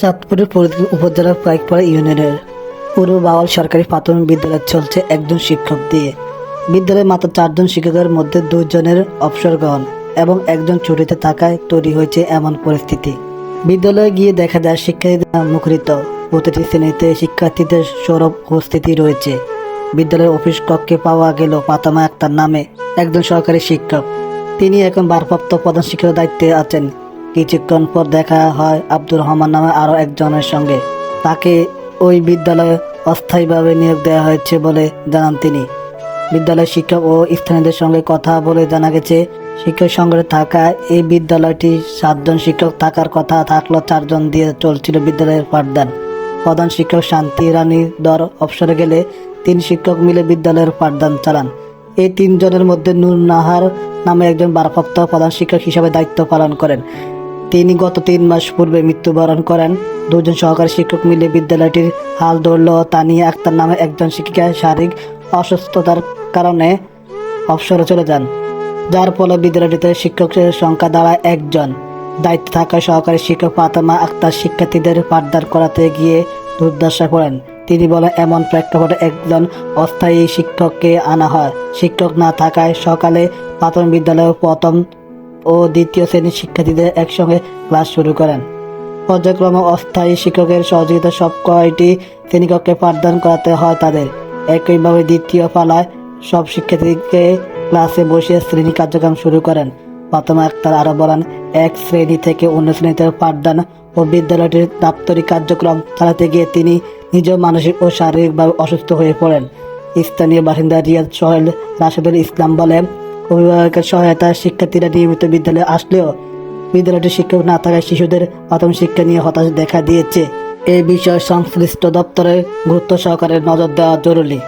চাঁদপুরের উপজেলার কয়েকপাড়া ইউনিয়নের পূর্ব বাওয়াল সরকারি প্রাথমিক বিদ্যালয় চলছে একজন শিক্ষক দিয়ে। বিদ্যালয়ে মাত্র চারজন শিক্ষকের মধ্যে দুজনের অবসর গ্রহণ এবং একজন ছুটিতে থাকায় তৈরি হয়েছে এমন পরিস্থিতি। বিদ্যালয়ে গিয়ে দেখা যায় শিক্ষার্থীদের মুখরিত। প্রতিটি শ্রেণীতে শিক্ষার্থীদের সৌরভ উপস্থিতি রয়েছে। বিদ্যালয়ের অফিস কক্ষে পাওয়া গেল পাতামা আক্তার নামে একজন সরকারি শিক্ষক। তিনি এখন ভারপ্রাপ্ত প্রধান শিক্ষকের দায়িত্বে আছেন। কিছুক্ষণ পর দেখা হয় আব্দুর রহমান নামে আরও একজনের সঙ্গে। তাকে ওই বিদ্যালয়ে অস্থায়ীভাবে নিয়োগ দেওয়া হয়েছে বলে জানান তিনি। বিদ্যালয়ের শিক্ষক ও স্থানীয়দের সঙ্গে কথা বলে জানা গেছে, শিক্ষক সংগ্রহে থাকা এই বিদ্যালয়টি সাতজন শিক্ষক থাকার কথা থাকলেও চারজন দিয়ে চলছিল বিদ্যালয়ের পাঠদান। প্রধান শিক্ষক শান্তি রানী দর অবসরে গেলে তিন শিক্ষক মিলে বিদ্যালয়ের পাঠদান চালান। এই তিনজনের মধ্যে নূর নাহার নামে একজন ভারপ্রাপ্ত প্রধান শিক্ষক হিসাবে দায়িত্ব পালন করেন। তিনি গত তিন মাস পূর্বে মৃত্যুবরণ করেন। দুজন সহকারী শিক্ষক মিলে বিদ্যালয়টির হাল ধরল তানিয়া আক্তার নামে একজন শিক্ষিকা শারীরিক অসুস্থতার কারণে অবসরে চলে যান, যার ফলে বিদ্যালয়টিতে শিক্ষকের সংখ্যা দাঁড়ায় একজন। দায়িত্বে থাকা সহকারী শিক্ষক ফাতেমা আক্তার শিক্ষার্থীদের পাঠদান করাতে গিয়ে দুর্দশায় করেন তিনি বলেন, এমন প্রেক্ষাপটে একজন অস্থায়ী শিক্ষককে আনা হয়। শিক্ষক না থাকায় সকালে প্রাথমিক বিদ্যালয়ের প্রথম ও দ্বিতীয় শ্রেণির শিক্ষার্থীদের একসঙ্গে ক্লাস শুরু করেন। পর্যায়ক্রমে অস্থায়ী শিক্ষকের সহযোগিতা সব কয়টি শ্রেণীকক্ষে পাঠদান করাতে হয় তাদের। একইভাবে দ্বিতীয় পালায় সব শিক্ষার্থীকে ক্লাসে বসিয়ে শ্রেণি কার্যক্রম শুরু করেন। প্রথমে আক্তার আরও বলেন, এক শ্রেণি থেকে অন্য শ্রেণীতে পাঠদান ও বিদ্যালয়টির দাপ্তরিক কার্যক্রম চালাতে গিয়ে তিনি নিজেও মানসিক ও শারীরিকভাবে অসুস্থ হয়ে পড়েন। স্থানীয় বাসিন্দা রিয়াদ সোহেল রাশেদুল ইসলাম বলেন অভিভাবকের সহায়তায় শিক্ষার্থীরা নিয়মিত বিদ্যালয়ে আসলেও বিদ্যালয়টি শিক্ষক না থাকায় শিশুদের প্রথম শিক্ষা নিয়ে হতাশ দেখা দিয়েছে। এ বিষয়ে সংশ্লিষ্ট দপ্তরে গুরুত্ব সহকারে নজর দেওয়া জরুরি।